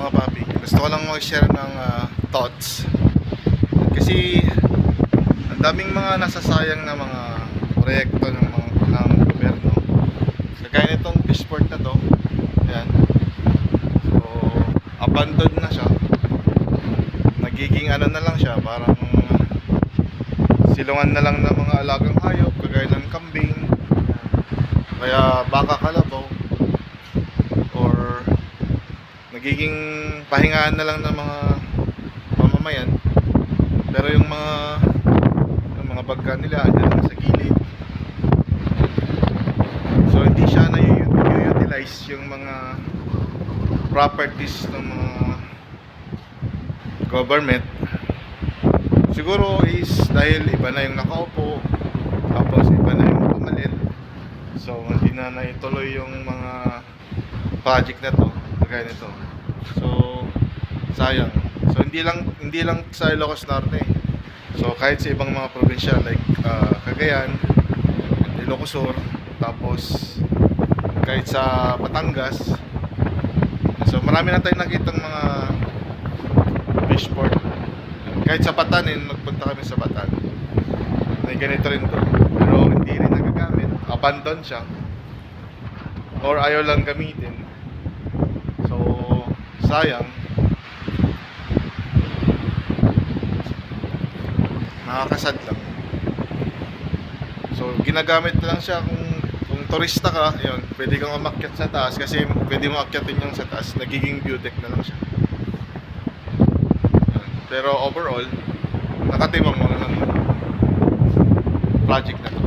mga papi. Gusto ko lang mag-share ng ah, thoughts. Kasi ang daming mga nasasayang na mga proyekto ng mga ng gobyerno. Kagaya nitong fishport na to. Ayan. So, abandoned na siya. Nagiging ano na lang siya, parang silungan na lang ng mga alagang hayop, kagaya ng kambing. Kaya baka kalabaw or nagiging pahingaan na lang ng mga mamamayan. Pero yung mga yung mga bagka nila andyan lang sa gilid. So hindi siya na-utilize yung mga properties ng mga government. Siguro is dahil iba na yung nakaupo tapos iba na yung pumalit so hindi na naituloy yung mga project na to kagaya nito so sayang. So hindi lang hindi lang sa Ilocos Norte. So kahit sa ibang mga probinsya like ah, Cagayan Ilocos Sur tapos kahit sa Batangas. So marami na tayong nakitang mga fishport kahit sa Batanin magpunta kami sa Batan may ganito rin to. Pero hindi rin nagagamit. Abandon siya. Or ayaw lang gamitin sayang. Nakakasad lang. So ginagamit na lang siya kung kung turista ka yun pwede kang umakyat sa taas kasi pwede mo akyatin yung sa taas. Nagiging view deck na lang siya. Pero overall nakatimang mo lang project na